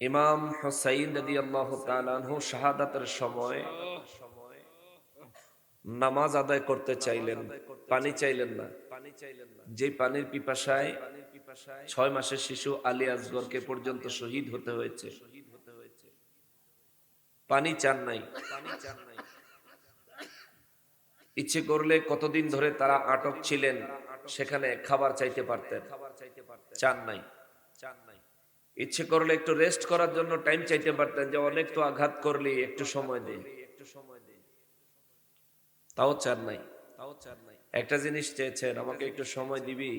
ইমাম হুসাইন রাদি আল্লাহ তালানহু শাহাদাতের সময় নামাজ আদায় করতে চাইলেন, পানি চাইলেন না। যে পানির পিপাসায় ছয় মাসের শিশু আলী আসগরকে পর্যন্ত শহীদ হতে হয়েছে। পানি চান নাই। ইচ্ছে করলে কতদিন ধরে তারা আটক ছিলেন, সেখানে খাবার চাইতে পারতেন। চান নাই। ইচ্ছে করলে একটু রেস্ট করার জন্য টাইম চাইতে পারতেন যে অনেক তো আঘাত করলি একটু সময় দে একটু সময় দে তাও চান নাই। তাও চান নাই একটা জিনিস চেয়েছেন, আমাকে একটু সময় দিবি?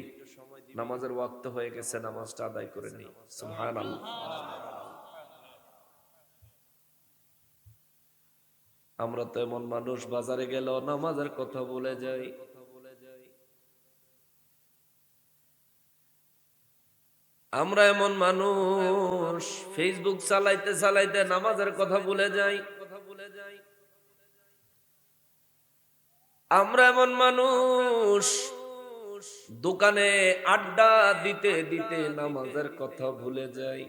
নামাজের ওয়াক্ত হয়ে গেছে, নামাজটা আদায় করে নি। সুবহানাল্লাহ। আমরা তো এমন মানুষ, বাজারে গেল নামাজের কথা বলে যাই। আমরা এমন মানুষ ফেসবুক চালাইতে চালাইতে নামাজের কথা ভুলে যাই। আমরা এমন মানুষ, দোকানে আড্ডা দিতে দিতে নামাজের কথা ভুলে যাই।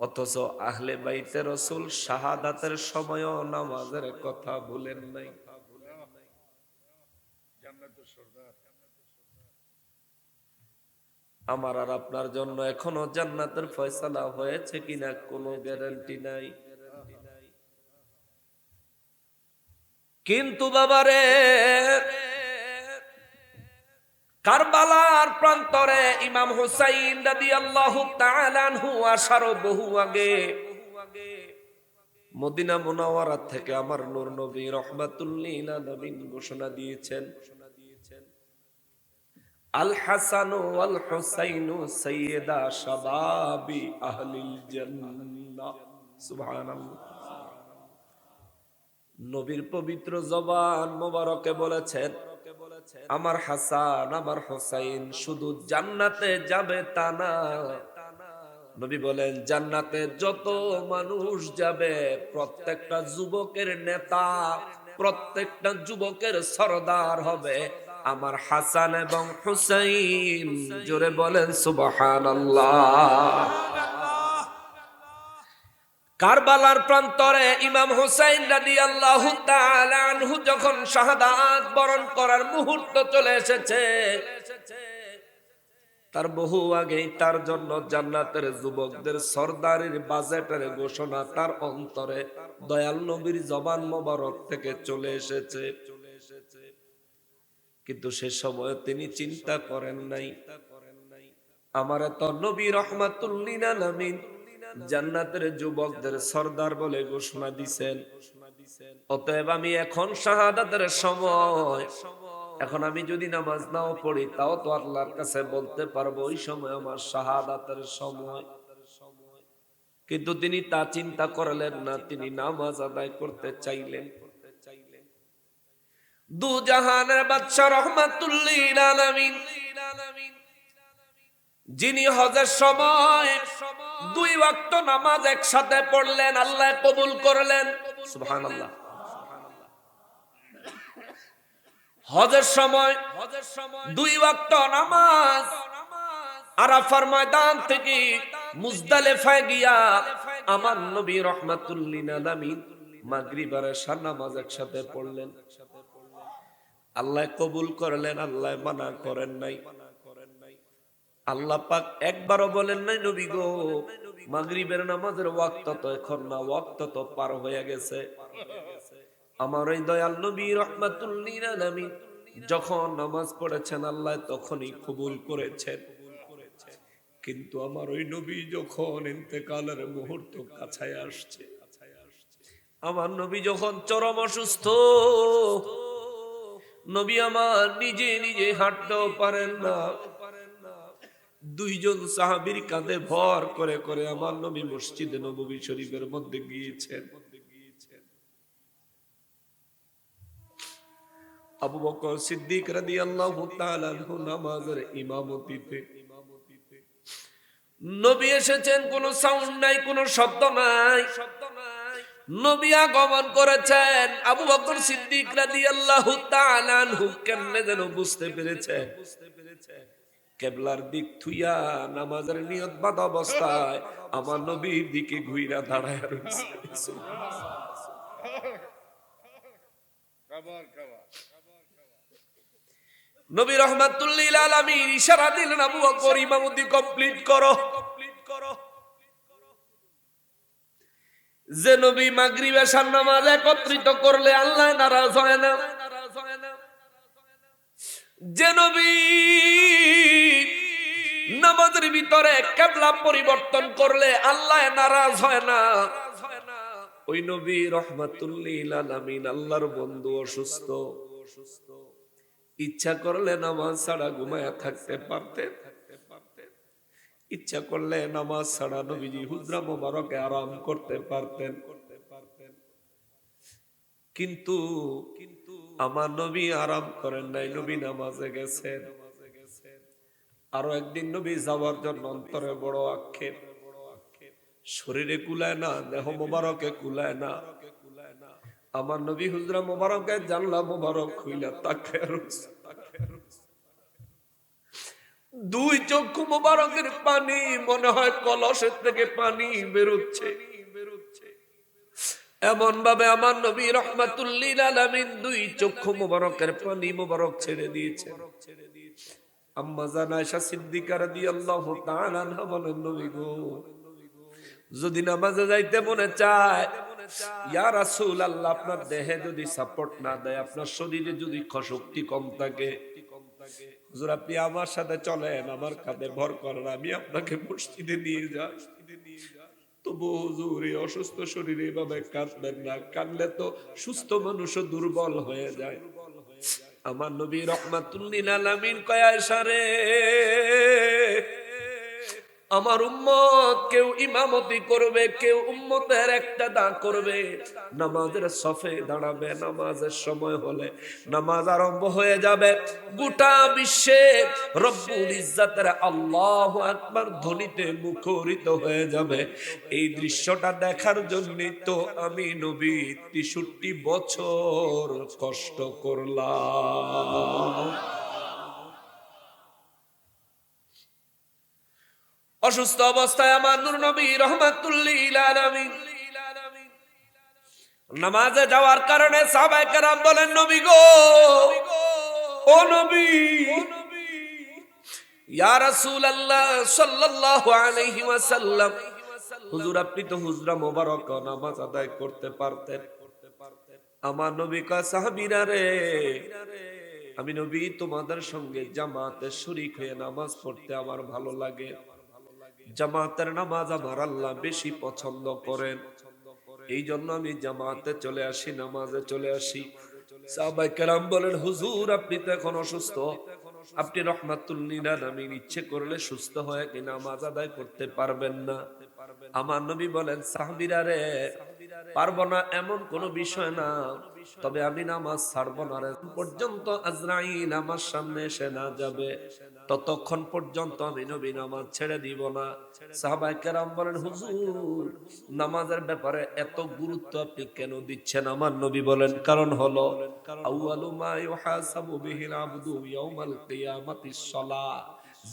অথচ আহলে বাইতে রসুল শাহাদাতের সময়ও নামাজের কথা ভুলেন নাই। আমার আর আপনার জন্য এখনও জান্নাতের ফয়সালা হয়েছে কিনা কোনো গ্যারান্টি নাই। কিন্তু বাবারে, কারবালার প্রান্তরে ইমাম হুসাইন রাদিয়াল্লাহু আল্লাহ আনহু আসার বহু আগে, মদিনা মুনাওয়ারা থেকে আমার নূর নবী রহমাতুল্লিল আলামিন ঘোষণা দিয়েছেন। আল হাসান ওয়াল হুসাইন সাইয়্যিদা শাবাবি আহলিল জান্নাহ সুবহানাল্লাহ। নবীর পবিত্র জবান মোবারকে বলেছেন, আমার হাসান, আমার হোসাইন শুধু জান্নাতে যাবে তা না। নবী বলেন, জান্নাতে যত মানুষ যাবে, প্রত্যেকটা যুবকের নেতা, প্রত্যেকটা যুবকের সরদার হবে। আমার হাসান এবং হুসাইন, জোরে বলেন সুবহানাল্লাহ। কারবালার প্রান্তরে ইমাম হুসাইন রাদি আল্লাহ আনহু যখন শাহাদাত বরণ করার মুহূর্ত চলে এসেছে, তার বহু আগেই তার জন্য জান্নাতের যুবকদের সর্দারের বাজেটের ঘোষণা তার অন্তরে দয়াল নবীর জবান মোবারক থেকে চলে এসেছে। কিন্তু সে সময় তিনি চিন্তা করেন নাই। আমার তো নবী রহমাতুল্লিন আলামিন জান্নাতের যুবকদের সর্দার বলে ঘোষণা দিছেন। অতএব আমি এখন শাহাদাতের সময়। এখন আমি যদি নামাজ নাও পড়ি, তাও তো আল্লাহর কাছে বলতে পারব ওই সময় আমার শাহাদাতের সময়। কিন্তু তিনি তা চিন্তা করলেন না, তিনি নামাজ আদায় করতে চাইলেন। দু জাহানের যিনি হজের সময় দুই ওয়াক্ত নামাজ একসাথে পড়লেন, আল্লাহ কবুল করলেন। হজের সময় হজের সময় দুই ওয়াক্ত নামাজ আরাফার ময়দান থেকে মুজদালেফায় গিয়া আমার নবী আলামিন নামাজ একসাথে পড়লেন। আল্লাহ কবুল করলেন, আল্লাহ মানা করেন নাই। আল্লাহ পাক একবারও বলেন নাই, নবী গো, মাগরিবের নামাজের ওয়াক্ত তো এখন না, ওয়াক্ত তো পার হয়ে গেছে। আমার ওই দয়াল নবী রহমাতুল্লিল আলামিন যখন নামাজ পড়েছেন, আল্লাহ তখনই কবুল করেছেন। কিন্তু আমার ওই নবী যখন ইন্তেকালের মুহূর্ত কাছায় আসছে, আমার নবী যখন চরম অসুস্থ নবী আমার নিজে নিজে হাঁটতেও পারেন না। দুইজন সাহাবির কাঁধে ভর করে করে আমার নবী মসজিদে নবী শরীফের মধ্যে গিয়েছেন। আবু বকর সিদ্দিক নামাজের ইমামতিতে। নবী এসেছেন, কোন সাউন্ড নাই, কোন শব্দ নাই। শব্দ নবী আগমন করেছেন আবু বকর সিদ্দিক রাদিয়াল্লাহু তাআলা যেন বুঝতে পেরেছেন? কেবলার দিক থুইয়া নামাজের নিয়ত অবস্থায় আমার নবীর দিকে ঘুইরা দাঁড়ায় রয়েছে নবী রহমাতুল্লিল আলামিন ইশারা দিলেন, আবু বকর ইমামতি কমপ্লিট করো। যে নবী মাগরিব এশার নামাজ একত্রিত করলে আল্লাহ নারাজ হয় না। যে নবী নামাজের ভিতরে কেবলা পরিবর্তন করলে আল্লাহ নারাজ হয় না। ওই নবী রহমাতুল্লিল আল্লাহর বন্ধু অসুস্থ অসুস্থ। ইচ্ছা করলে নামাজ ছাড়া ঘুমায়া থাকতে পারতেন। ইচ্ছা করলে নামাজ ছাড়া নবীজি হুজরা মোবারকে আরাম করতে পারতেন। কিন্তু কিন্তু আমার নবী আরাম করেন নাই, নবী নামাজে গেছেন। আরও একদিন নবী যাওয়ার জন্য অন্তরে বড় আক্ষেপ। শরীরে কুলায় না, দেহ মোবারকে কুলায় না। আমার নবী হুজরা মোবারকে জানলা মোবারক হইলা তাকে দুই চক্ষু মোবারকের পানি, মনে হয় কলসের থেকে পানি বেরোচ্ছে। এমন ভাবে আমার নবী রহমাতুল্লিল দুই চক্ষু মোবারকের পানি মোবারক ছেড়ে দিয়েছে যদি নামাজে যাইতে মনে চায় আল্লাহ আপনার দেহে যদি সাপোর্ট না দেয়, আপনার শরীরে যদি শক্তি কম থাকে হুজুর, আপনি আমার সাথে চলেন, আমার কাঁধে ভর করেন, আমি আপনাকে মসজিদে নিয়ে যাই। তবু হুজুর, এই অসুস্থ শরীরে এভাবে কাঁদবেন না, কাঁদলে তো সুস্থ মানুষও দুর্বল হয়ে যায়। আমার নবী রহমাতুল্লিন আলামিন কয়া সারে আমার উম্মত, কেউ ইমামতি করবে, কেউ উম্মতের একটা দা করবে। নামাজের সফে দাঁড়াবে, নামাজের সময় হলে নামাজ আরম্ভ হয়ে যাবে। গোটা বিশ্বে রব্বুল ইজ্জাতের আল্লাহ আকবার ধ্বনিতে মুখরিত হয়ে যাবে। এই দৃশ্যটা দেখার জন্য তো আমি নবী, তেষট্টি বছর কষ্ট করলাম। অসুস্থ অবস্থায় আমার নূর নবী রহমাতুল্লিল নামাজে যাওয়ার কারণে সাহাবায়ে কেরাম বলেন, নবী গো, ও নবী আমি নবী তোমাদের সঙ্গে জামাতে শরীক হয়ে নামাজ পড়তে আমার ভালো লাগে। জামাতের নামাজ আমার আল্লাহ বেশি পছন্দ করেন। এই জন্য আমি জামাতে চলে আসি, নামাজে চলে আসি। কেরাম বলেন, হুজুর, আপনি তো এখন অসুস্থ। আপনি রহমাতুল্লিল আলামিন, ইচ্ছে করলে সুস্থ হয়ে কি নামাজ আদায় করতে পারবেন না। আমার নবী বলেন রে, পারব না এমন কোন বিষয় না। তবে আমি নামাজ ছাড়বো না রে। পর্যন্ত আজরাইল আমার সামনে এসে না যাবে। ততক্ষণ পর্যন্ত আমি নবী নামাজ ছেড়ে দিব না। সাহাবাই কেরাম বলেন, হুজুর, নামাজের ব্যাপারে এত গুরুত্ব আপনি কেন দিচ্ছেন? আমার নবী বলেন, কারণ হলো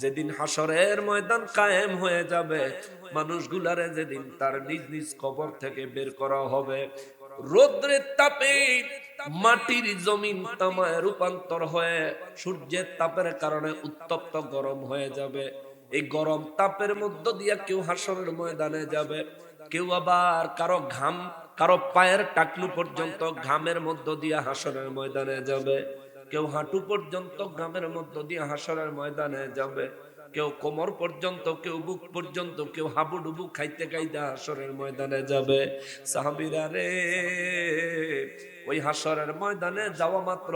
যেদিন হাসরের ময়দান কায়েম হয়ে যাবে, মানুষগুলারে যেদিন তার নিজ নিজ কবর থেকে বের করা হবে রোদ্রের তাপে মাটির জমিন তামায় রূপান্তর হয়ে সূর্যের তাপের কারণে উত্তপ্ত গরম হয়ে যাবে। এই গরম তাপের মধ্য দিয়ে কেউ হাসরের ময়দানে যাবে, কেউ আবার কারও ঘাম, কারও পায়ের টাকলু পর্যন্ত ঘামের মধ্য দিয়ে হাসরের ময়দানে যাবে। কেউ হাঁটু পর্যন্ত গ্রামের মধ্য দিয়ে হাসরের ময়দানে যাবে। কেউ কোমর পর্যন্ত, কেউ বুক পর্যন্ত, কেউ হাবুডুবু খাইতে খাইতে হাসরের ময়দানে যাবে। সাহাবিরা রে, ওই হাসরের ময়দানে যাওয়া মাত্র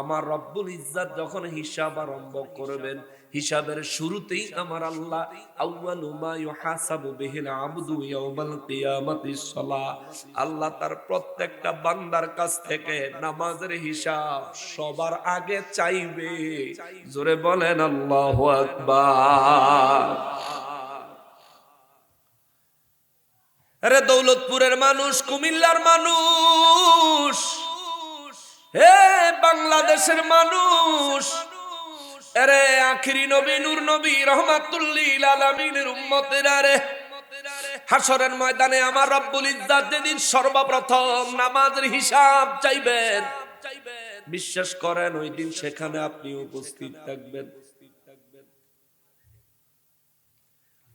আমার রব্বুল ইজ্জাত যখন হিসাব আরম্ভ করবেন হিসাবের শুরুতেই আমার আল্লাহ আউয়ালু ইউহাসাবু বিহিল আবদু ইয়াউমাল কিয়ামাতিস সালাহ আল্লাহ তার প্রত্যেকটা বান্দার কাছ থেকে নামাজের হিসাব সবার আগে চাইবে। জোরে বলেন, আল্লাহু আকবার। আরে দৌলতপুরের মানুষ, কুমিল্লার মানুষ, হে বাংলাদেশের মানুষ আরে আখিরি নবী, নূর নবী, রহমাতুল্লিল আলামিনের হাসরের ময়দানে আমার রব্বুল ইজ্জাত যেদিন সর্বপ্রথম নামাজের হিসাব চাইবেন, বিশ্বাস করেন ওই দিন সেখানে আপনি উপস্থিত থাকবেন।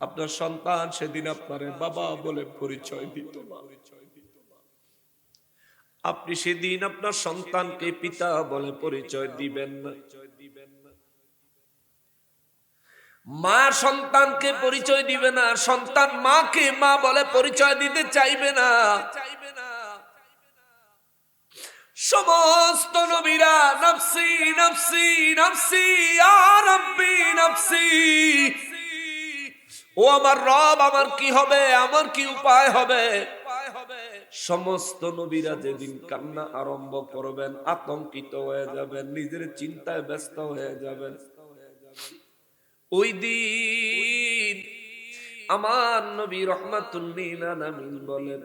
আপনার সন্তান সেদিন আপনার বাবা বলে পরিচয় দিত আপনি সেদিন আপনার সন্তানকে পিতা বলে পরিচয় দিবেন না। মা সন্তানকে পরিচয় দিবে না, সন্তান মাকে মা বলে পরিচয় দিতে চাইবে না। সমস্ত নবীরা, নফসি নফসি নফসি আর নফসি। ও আমার রব, আমার কি হবে? আমার কি উপায় হবে? সমস্ত নবীরা যেদিন কান্না আরম্ভ করবেন, আতঙ্কিত হয়ে যাবেন, নিজের চিন্তায় ব্যস্ত হয়ে যাবেন। ওই দিন আমার নবী রহমাতুল্লিল আলামিন বলেন,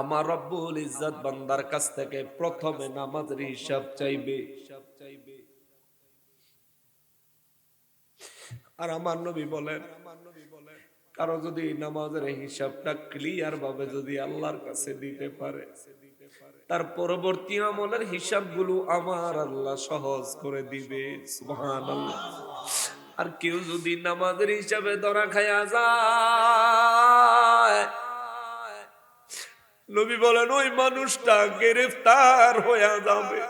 আমার রব্বুল ইজ্জত বান্দার কাছ থেকে প্রথমে নামাজের হিসাব চাইবে। আর আমার নবী বলেন, কারও যদি নামাজের হিসাবটা ক্লিয়ার ভাবে যদি আল্লাহর কাছে দিতে পারে, তার পরবর্তী আমলের হিসাবগুলো আমার আল্লাহ সহজ করে দিবে। সুবহানাল্লাহ। আর কেউ যদি নামাজের হিসাবে ধরা খায়া যায়, নবী বলেন, ওই মানুষটা গ্রেফতার হয়ে যাবে।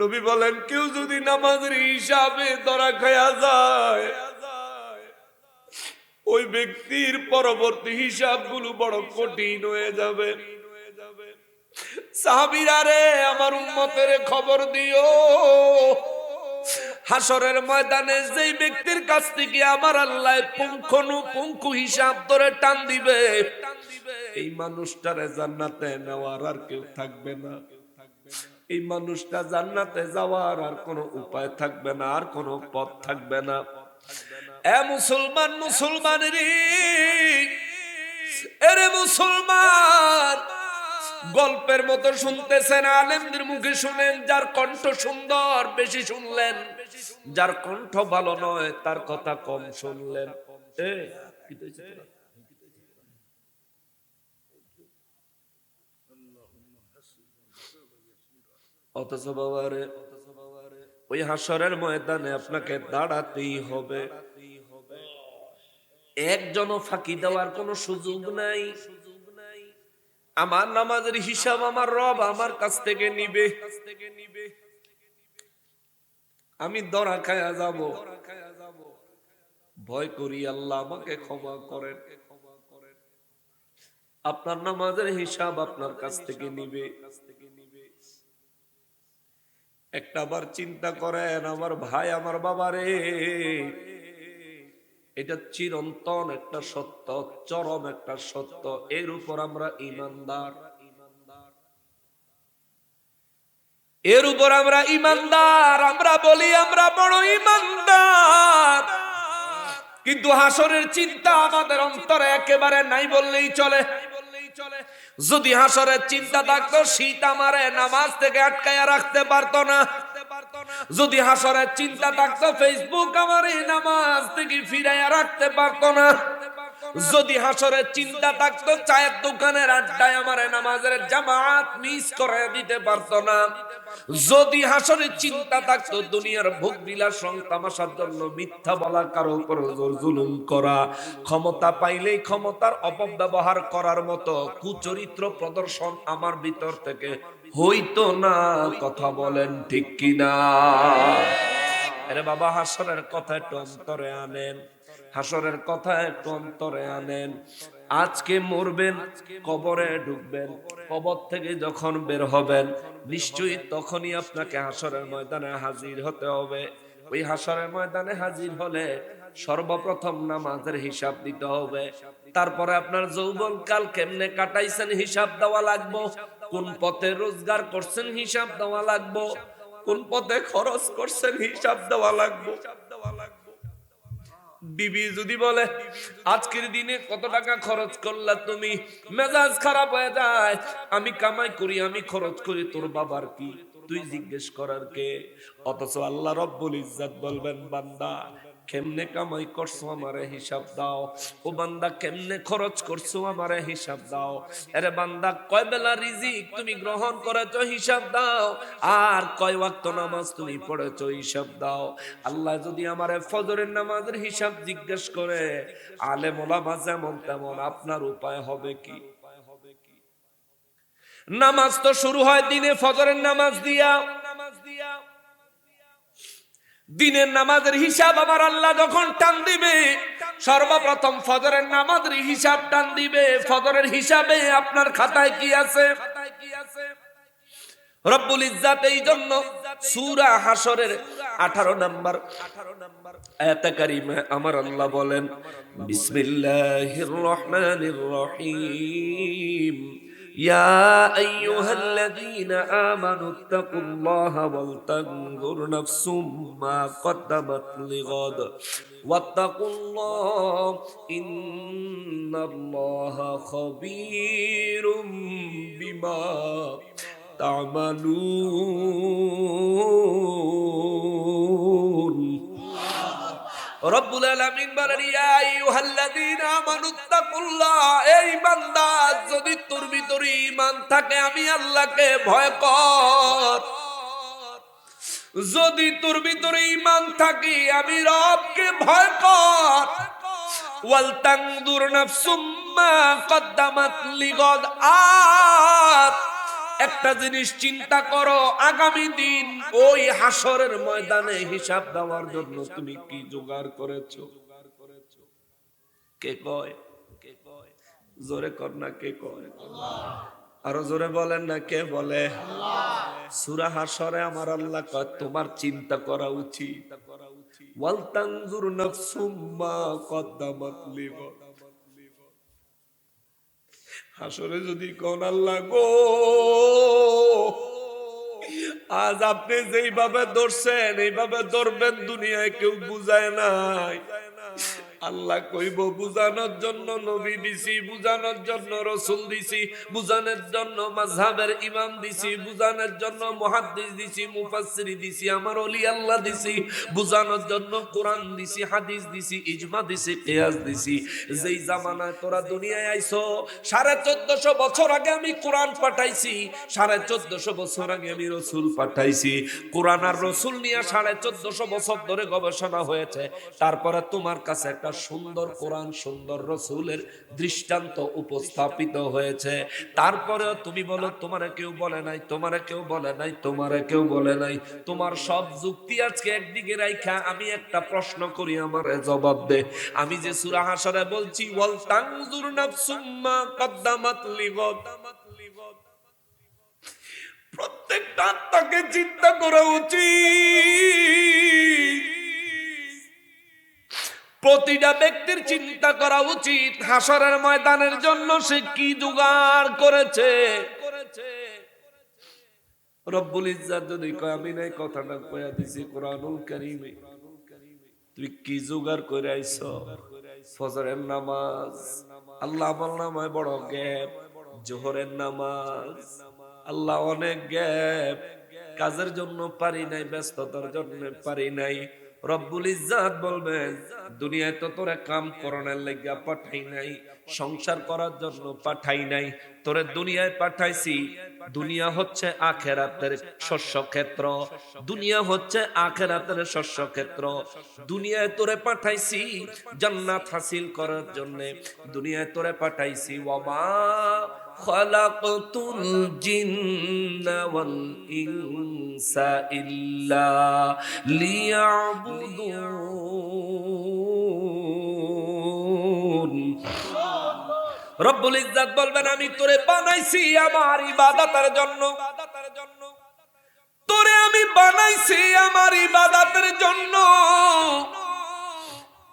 নবী বলেন, কেউ যদি নামাজের হিসাবে ধরা খায়া যায়, ওই ব্যক্তির পরবর্তী হিসাবগুলো বড় কঠিন হয়ে যাবে। সাহাবিরা রে, আমার উন্মতের খবর দিও। হাসরের ময়দানে যেই ব্যক্তির কাছ থেকে আমার আল্লাহ পুঙ্খনু পুঙ্খু হিসাব ধরে টান দিবে, এই মানুষটারে জান্নাতে নেওয়ার আর কেউ থাকবে না। এই মানুষটা জান্নাতে যাওয়ার আর কোনো উপায় থাকবে না, আর কোনো পথ থাকবে না। এ মুসলমান মুসলমানের এরে মুসলমান গল্পের মতো শুনতেছেন, আলেমদের মুখে শুনেন, যার কণ্ঠ সুন্দর, বেশি শুনলেন। যার কণ্ঠ ভালো নয়, তার কথা কম শুনলেন? অথচ বাবারে, ওই হাসরের ময়দানে আপনাকে দাঁড়াতেই হবে। একজনও ফাঁকি দেওয়ার কোনো সুযোগ নাই। আমার নামাজের হিসাব আমার রব আমার কাছ থেকে নিবে। আমি দরা খায়া যাব। ভয় করি আল্লাহ আমাকে ক্ষমা করেন। আপনার নামাজের হিসাব আপনার কাছ থেকে নিবে। একটা বার চিন্তা করেন, আমার ভাই, আমার বাবা রে এটা চিরন্তন একটা সত্য, চরম একটা সত্য। এর উপর আমরা ইমানদার। এর উপর আমরা ইমানদার, আমরা বলি আমরা বড় ইমানদার। কিন্তু হাসরের চিন্তা আমাদের অন্তরে একেবারে নাই বললেই চলে। যদি হাসরের চিন্তা থাকতো, শীত আমারে নামাজ থেকে আটকায়া রাখতে পারতো না। যদি হাসরের চিন্তা থাকতো ফেসবুক আমার এই নামাজ থেকে ফিরাইয়া রাখতে পারতো না। যদি হাসরের চিন্তা থাকতো, চায়ের দোকানের আড্ডায় আমার নামাজের জামাত মিস করে দিতে পারতো না। যদি হাসরের চিন্তা থাকতো, দুনিয়ার ভোগ বিলাস তামাশার জন্য মিথ্যা বলা কারও উপর জোর জুলুম করা। ক্ষমতা পাইলেই ক্ষমতার অপব্যবহার করার মতো কুচরিত্র প্রদর্শন আমার ভিতর থেকে হইতো না, কথা বলেন ঠিক কিনা? আরে বাবা, হাসরের কথা একটু অন্তরে আনেন। হাসরের কথা একটু অন্তরে আনেন। আজকে মরবেন, কবরে ঢুকবেন, কবর থেকে যখন বের হবেন, নিশ্চয়ই তখনই আপনাকে হাসরের ময়দানে হাজির হতে হবে। ওই হাসরের ময়দানে হাজির হলে সর্বপ্রথম নামাজের হিসাব দিতে হবে। তারপরে আপনার যৌবন কাল কেমনে কাটাইছেন, হিসাব দেওয়া লাগবো। কোন পথে রোজগার করছেন হিসাব দেওয়া লাগবো? কোন পথে খরচ করছেন হিসাব দেওয়া লাগবো? বিবি যদি বলে, আজকের দিনে কত টাকা খরচ করলা তুমি? মেজাজ খারাপ হয়ে যায়। আমি কামাই করি, আমি খরচ করি, তোর বাবার কি? তুই জিজ্ঞেস করার কে? অথচ আল্লাহ রব্বুল ইজ্জাত বলবেন, বান্দা কেমনে কামাই করছ আমারে হিসাব দাও? ও বান্দা কেমনে খরচ করছ আমারে হিসাব দাও? আরে বান্দা, কয় বেলা রিজিক তুমি গ্রহণ করেছ হিসাব দাও? আর কয় ওয়াক্ত নামাজ তুমি পড়েছো হিসাব দাও? আল্লাহ যদি আমারে ফজরের নামাজের হিসাব জিজ্ঞেস করে, আলেম ওলামা যেমন তেমন, আপনার উপায় হবে কি? নামাজ তো শুরু হয় দিনে ফজরের নামাজ দিয়া। দিনের নামাজের হিসাব আমার আল্লাহ যখন টান দিবে, সর্বপ্রথম ফজরের নামাজের হিসাব টান দিবে। ফজরের হিসাবে আপনার খাতায় কি আছে? রব্বুল ইজ্জাত, এই জন্য সূরা হাসরের 18 নাম্বার 18 নাম্বার আয়াতে কারিমে আমার আল্লাহ বলেন, বিসমিল্লাহির রহমানির রহিম। يا أيها الذين آمنوا اتقوا الله ولتنظر نفس ما قدمت لغد. واتقوا الله إن الله خبير بما تعملون. رب العالمين بل يا أيها الذين آمنوا যদি তোর ভিতরে ঈমান থাকে, আমি আল্লাহকে ভয় কর। যদি তোর ভিতরে থাকে, আমি রবকে ভয় কর। একটা জিনিস চিন্তা করো, আগামী দিন ওই হাসরের ময়দানে হিসাব দেওয়ার জন্য তুমি কি জোগাড় করেছ? কে কয়? কে কয়? জোরে কর না কে কয়? আরও জোরে বলেন না কে বলে? সুরা হাসরে আমার আল্লাহ কয়, তোমার চিন্তা করা উচিত। ওয়াল তানজুর নাফসুম কদ্দামাত লিগদ হাসরে যদি কোন আল্লাহ গো, আজ আপনি যেইভাবে ধরছেন, এইভাবে ধরবেন, দুনিয়ায় কেউ বুঝায় নাই। আল্লাহ কইব, বুঝানোর জন্য নবী দিছি, বুঝানোর জন্য রসুল দিছি, বুঝানোর জন্য মাঝহাবের ইমাম দিছি, বুঝানোর জন্য মুহাদ্দিস দিছি, মুফাসসিরি দিছি, আমার ওলি আল্লাহ দিছি, বুঝানোর জন্য কোরআন দিছি, হাদিস দিছি, ইজমা দিছি, কিয়াস দিছি। যেই জামানায় তোরা দুনিয়ায় আইছো, সাড়ে চোদ্দশো বছর আগে আমি কোরআন পাঠাইছি, সাড়ে চোদ্দশো বছর আগে আমি রসুল পাঠাইছি। কোরআন আর রসুল নিয়ে সাড়ে চোদ্দশো বছর ধরে গবেষণা হয়েছে। তারপরে তোমার কাছে একটা সুন্দর কোরআন, সুন্দর রসুলের দৃষ্টান্ত উপস্থাপিত হয়েছে। তারপরেও তুমি বলো, তোমারে কেউ বলে নাই, তোমারে কেউ বলে নাই, তোমারে কেউ বলে নাই। তোমার সব যুক্তি আজকে একদিকে রাইখা, আমি একটা প্রশ্ন করি আমার জবাব দে। আমি যে সুরা হাসরে বলছি প্রত্যেকটা আত্মাকে চিন্তা করা উচিত। প্রতিটা ব্যক্তির চিন্তা করা উচিত। হাসরের ময়দানের জন্য সে কি জোগাড় করেছে? রব্বুল ইজ্জাত যদি কয়, আমি নাই কথাটা কয়া দিছি কোরআনুল কারীমে। তুই কি জোগাড় করে আইছ? ফজরের নামাজ। আল্লাহ আমল নামায় বড় গ্যাপ। জোহরের নামাজ। আল্লাহ অনেক গ্যাপ। কাজের জন্য পারি নাই, ব্যস্ততার জন্য পারি নাই। রব্বুল ইজ্জাত বলবেন দুনিয়ায় তো তোরা কাম করনের লাগিয়া পাঠাই নাই। সংসার করার জন্য পাঠাই নাই। তোরে দুনিয়ায় পাঠাইছি। দুনিয়া হচ্ছে আখেরাতের শস্য ক্ষেত্র দুনিয়া হচ্ছে আখেরাতের শস্য ক্ষেত্র দুনিয়ায় তোরে পাঠাইছি জান্নাত হাসিল করার জন্য। দুনিয়ায় তোরে পাঠাইছি ওমা খলাকতুল জিন্না ওয়াল ইনসা ইল্লা লিয়াবুদুন রব্বুল ইজ্জাত বলবেন, আমি তোরে বানাইছি আমার ইবাদতের জন্য। তোরে আমি বানাইছি আমার ইবাদতের জন্য।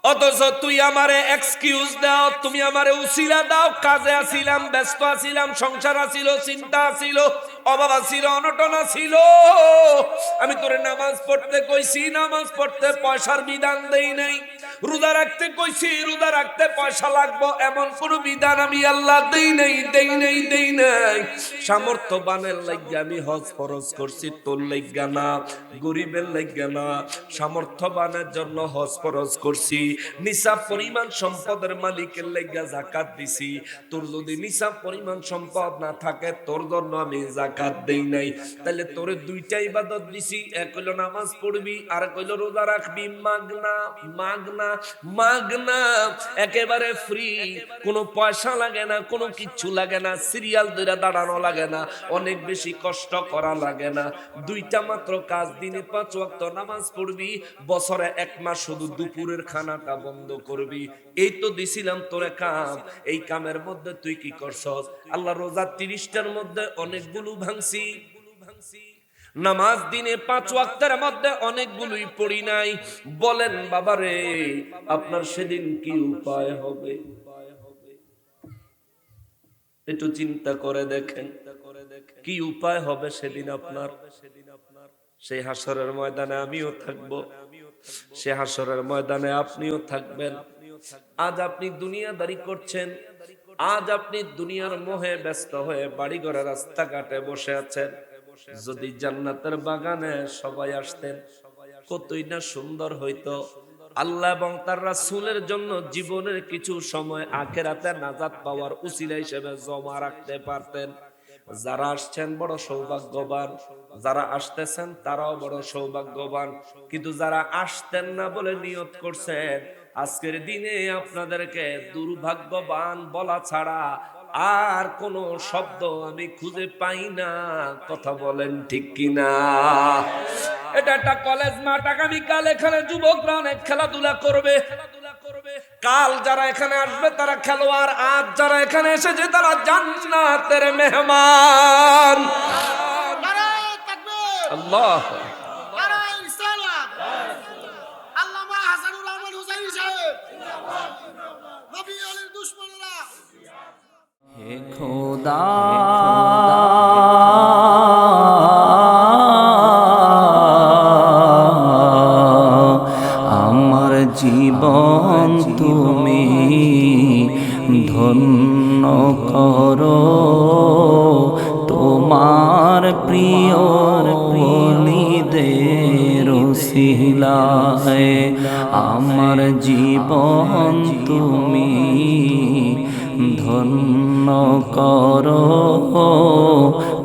অথচ তুই আমারে এক্সকিউজ দাও, তুমি আমারে উসিলা দাও। কাজে আসিলাম, ব্যস্ত আছিলাম সংসার আসিল, চিন্তা আসিল, অভাব আসিল, অনটন আসিল। আমি তোরে নামাজ পড়তে কইছি, নামাজ পড়তে পয়সার বিধান দেই নাই। রোজা রাখতে কইছি, রোজা রাখতে পয়সা লাগবো, এমন কোন বিধান আমি আল্লাহ দেই নাই দেই নাই দেই নাই। সামর্থ্যবানের লাগিয়া আমি হজ ফরজ করছি, তোর লাগিয়া না, গরিবের লাগিয়া না। সামর্থ্যবানের জন্য হজ ফরজ করছি, নিসাব পরিমাণ সম্পদের মালিকের লাগিয়া জাকাত দিছি। তোর যদি নিসাব পরিমাণ সম্পদ না থাকে, তোর জন্য আমি জাকাত দেই নাই। তাহলে তোরে দুইটা ইবাদত দিছি, এক হইল নামাজ পড়বি, আর এক হইল রোজা রাখবি। মাগনা মাগনা মাগনা, একেবারে ফ্রি কোনো পয়সা লাগে না, কোনো লাগে না সিরিয়াল দাঁড়ানো লাগে না, অনেক বেশি কষ্ট করা লাগে না। দুইটা মাত্র কাজ, দিনে পাঁচ নামাজ পড়বি, বছরে এক মাস শুধু দুপুরের খানাটা বন্ধ করবি। এই তো দিছিলাম তোরে কাম, এই কামের মধ্যে তুই কি করছস? আল্লাহ রোজা তিরিশটার মধ্যে অনেকগুলো ভাঙছি। নামাজ দিনে পাঁচ ওয়াক্তের মধ্যে অনেকগুলোই পড়ি নাই। বলেন, বাবারে, আপনার সেদিন কি উপায় হবে? একটু চিন্তা করে দেখেন, কি উপায় হবে সেদিন আপনার? সেই হাসরের ময়দানে আমিও থাকব। সে হাসরের ময়দানে আপনিও থাকবেন। আজ আপনি দুনিয়াদারি করছেন। আজ আপনি দুনিয়ার মোহে ব্যস্ত হয়ে বাড়ি ঘরে রাস্তাঘাটে বসে আছেন। যদি জান্নাতের বাগানে সবাই আসতেন, কতই না সুন্দর হইতো। আল্লাহ এবং তার রাসূলের জন্য জীবনের কিছু সময় আখেরাতে নাজাত পাওয়ার উসিলা হিসেবে জমা রাখতে পারতেন। যারা আসছেন বড় সৌভাগ্যবান, যারা আসতেছেন তারাও বড় সৌভাগ্যবান। কিন্তু যারা আসতেন না বলে নিয়ত করছেন, আজকের দিনে আপনাদেরকে দুর্ভাগ্যবান বলা ছাড়া আর কোন শব্দ আমি খুঁজে পাই না। কথা বলেন ঠিক কিনা? এটা একটা কলেজ মাঠ আগামীকাল এখানে যুবকরা অনেক খেলাধুলা করবে। কাল যারা এখানে আসবে তারা খেলোয়াড় আজ যারা এখানে এসেছে তারা জান্নাতের মেহমান। আল্লাহ হে খোদা। আমার জীবন তুমি ধন্য করো। তোমার প্রিয় বলিদের শিলায় আমার জীবন তুমি ধন্য করো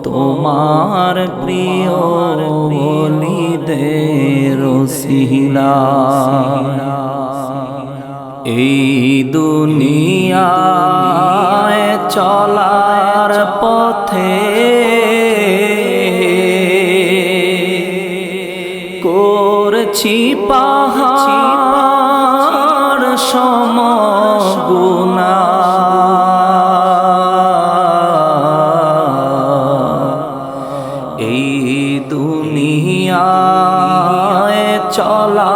তোমার প্রিয় বলিদের শিলায় এই দুনিয়ায় চলার পথে করছি পাহাড় পথে